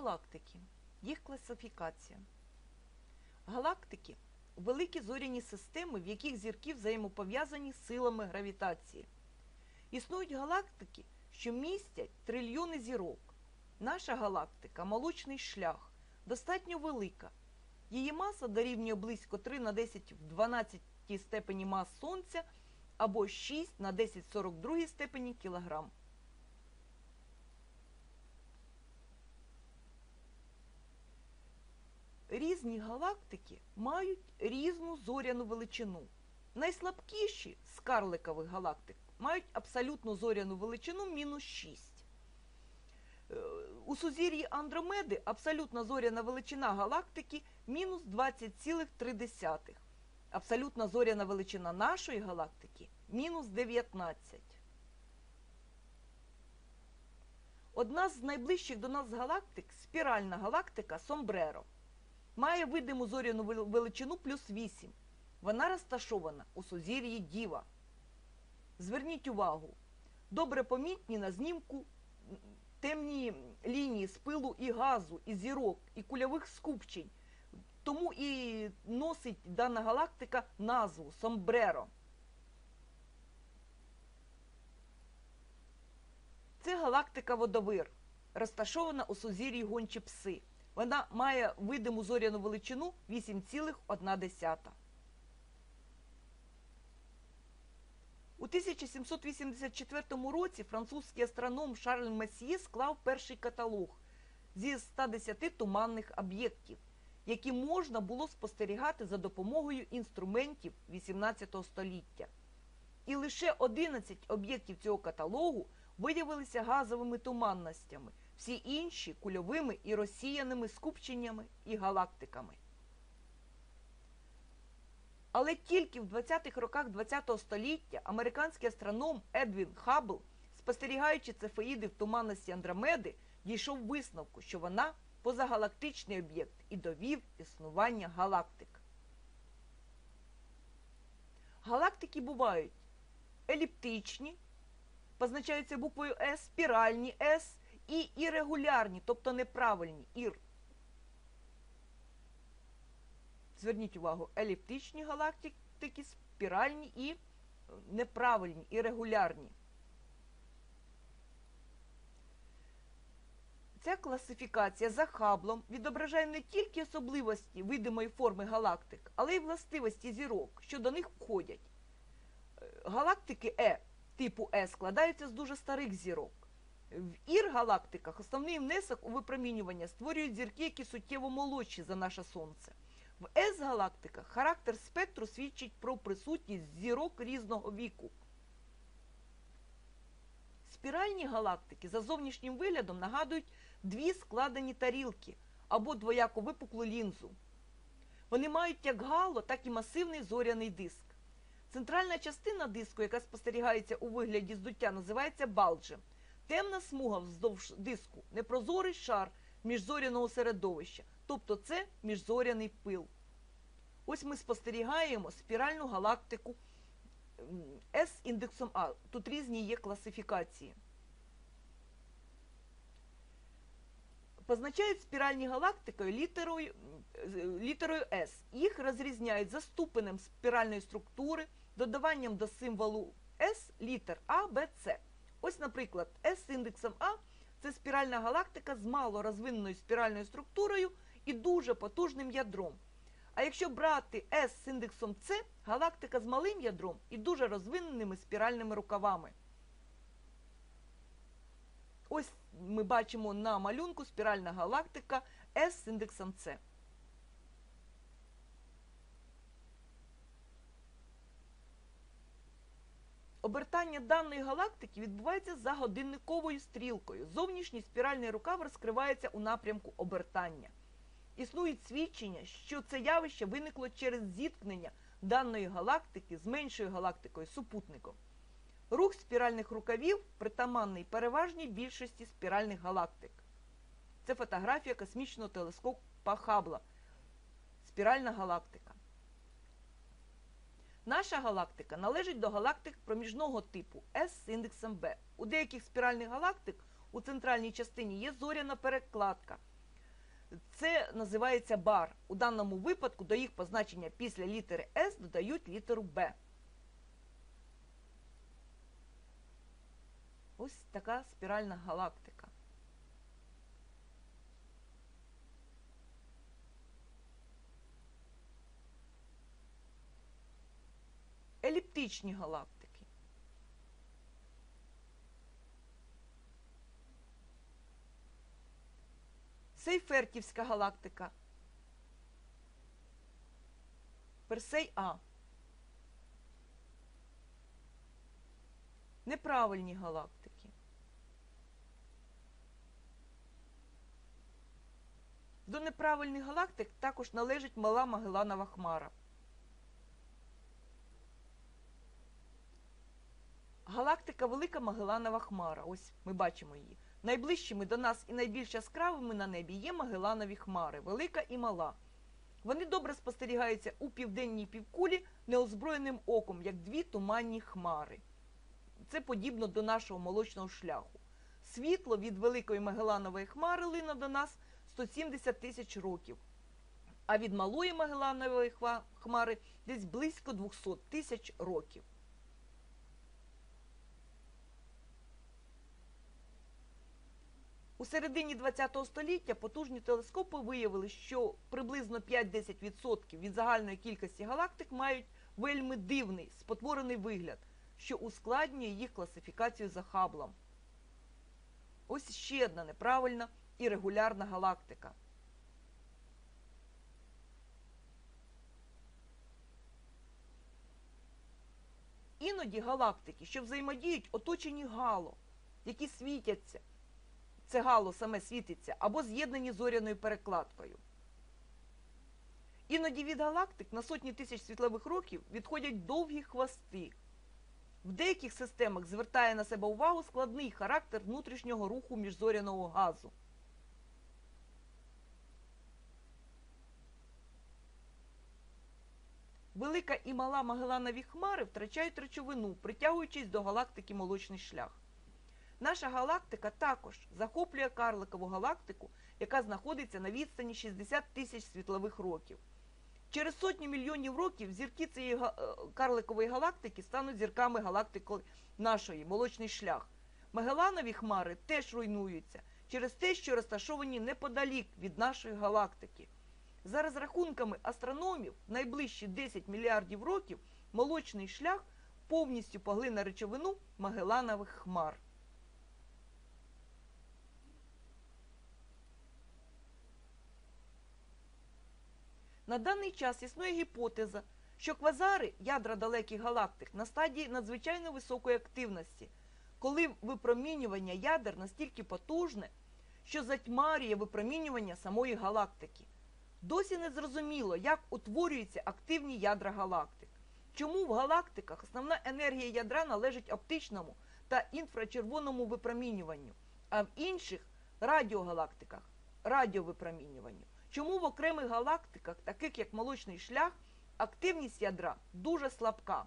Галактики. Їх класифікація. Галактики великі зоряні системи, в яких зірки взаємопов'язані силами гравітації. Існують галактики, що містять трильйони зірок. Наша галактика молочний шлях, достатньо велика. Її маса дорівнює близько 3 на 10 в 12 степені мас Сонця або 6 на 10 в 42 степені кілограм. Різні галактики мають різну зоряну величину. Найслабкіші з карликових галактик мають абсолютну зоряну величину мінус 6. Е, У сузір'ї Андромеди абсолютна зоряна величина галактики мінус 20,3. Абсолютна зоряна величина нашої галактики мінус 19. Одна з найближчих до нас галактик спіральна галактика Сомбреро. Має видиму зоряну величину плюс 8. Вона розташована у сузір'ї Діва. Зверніть увагу, добре помітні на знімку темні лінії з пилу і газу, і зірок, і кульових скупчень. Тому і носить дана галактика назву Сомбреро. Це галактика Водовир, розташована у сузір'ї Гончі Пси. Вона має видиму зоряну величину 8,1. У 1784 році французький астроном Шарль Месьє склав перший каталог зі 110 туманних об'єктів, які можна було спостерігати за допомогою інструментів 18 століття. І лише 11 об'єктів цього каталогу виявилися газовими туманностями, всі інші кульовими і розсіяними скупченнями і галактиками. Але тільки в 20-х роках ХХ століття американський астроном Едвін Хаббл, спостерігаючи цефеїди в туманності Андромеди, дійшов висновку, що вона позагалактичний об'єкт і довів існування галактик. Галактики бувають еліптичні, позначаються буквою С, спіральні С і ірегулярні, тобто неправильні ір. Зверніть увагу, еліптичні галактики, спіральні і неправильні, ірегулярні. Ця класифікація за хаблом відображає не тільки особливості видимої форми галактик, але й властивості зірок, що до них входять. Е, Галактики Е типу Е складаються з дуже старих зірок. В Ір-галактиках основний внесок у випромінювання створюють зірки, які суттєво молодші за наше Сонце. В С-галактиках характер спектру свідчить про присутність зірок різного віку. Спіральні галактики за зовнішнім виглядом нагадують дві складені тарілки або двояко випуклу лінзу. Вони мають як гало, так і масивний зоряний диск. Центральна частина диску, яка спостерігається у вигляді здуття, називається балджем. Темна смуга вздовж диску непрозорий шар міжзоряного середовища, тобто це міжзоряний пил. Ось ми спостерігаємо спіральну галактику С індексом А. Тут різні є класифікації. Позначають спіральні галактикою літерою, літерою С. Їх розрізняють за ступенем спіральної структури, додаванням до символу С літер А, Б, С. Ось, наприклад, С з індексом А це спіральна галактика з мало розвиненою спіральною структурою і дуже потужним ядром. А якщо брати С з індексом С, галактика з малим ядром і дуже розвиненими спіральними рукавами. Ось ми бачимо на малюнку спіральна галактика С з індексом С. Обертання даної галактики відбувається за годинниковою стрілкою. Зовнішній спіральний рукав розкривається у напрямку обертання. Існують свідчення, що це явище виникло через зіткнення даної галактики з меншою галактикою супутником. Рух спіральних рукавів притаманний переважній більшості спіральних галактик. Це фотографія космічного телескопа Хаббла. Спіральна галактика. Наша галактика належить до галактик проміжного типу С з індексом Б. У деяких спіральних галактик у центральній частині є зоряна перекладка. Це називається бар. У даному випадку до їх позначення після літери С додають літеру Б. Ось така спіральна галактика. Еліптичні галактики. Сейфертівська галактика. Персей А. Неправильні галактики. До неправильних галактик також належить мала Магеланова хмара. Галактика Велика Магеланова хмара. Ось ми бачимо її. Найближчими до нас і найбільш яскравими на небі є Магеланові хмари, велика і мала. Вони добре спостерігаються у південній півкулі неозброєним оком, як дві туманні хмари. Це подібно до нашого молочного шляху. Світло від Великої Магеланової хмари лине до нас 170 тисяч років, а від Малої Магеланової хмари десь близько 200 тисяч років. У середині ХХ століття потужні телескопи виявили, що приблизно 5-10% від загальної кількості галактик мають вельми дивний, спотворений вигляд, що ускладнює їх класифікацію за Хаблом. Ось ще одна неправильна і регулярна галактика. Іноді галактики, що взаємодіють, оточені гало, які світяться це гало саме світиться, або з'єднані зоряною перекладкою. Іноді від галактик на сотні тисяч світлових років відходять довгі хвости. В деяких системах звертає на себе увагу складний характер внутрішнього руху міжзоряного газу. Велика і мала Магеланові хмари втрачають речовину, притягуючись до галактики Молочний шлях. Наша галактика також захоплює карликову галактику, яка знаходиться на відстані 60 тисяч світлових років. Через сотні мільйонів років зірки цієї е, карликової галактики стануть зірками галактики нашої молочний шлях. Магеланові хмари теж руйнуються через те, що розташовані неподалік від нашої галактики. За розрахунками астрономів, найближчі 10 мільярдів років молочний шлях повністю поглине речовину Магеланових хмар. На даний час існує гіпотеза, що квазари ядра далеких галактик на стадії надзвичайно високої активності, коли випромінювання ядер настільки потужне, що затьмарює випромінювання самої галактики. Досі не зрозуміло, як утворюються активні ядра галактик. Чому в галактиках основна енергія ядра належить оптичному та інфрачервоному випромінюванню, а в інших радіогалактиках радіовипромінюванню. Чому в окремих галактиках, таких як молочний шлях, активність ядра дуже слабка?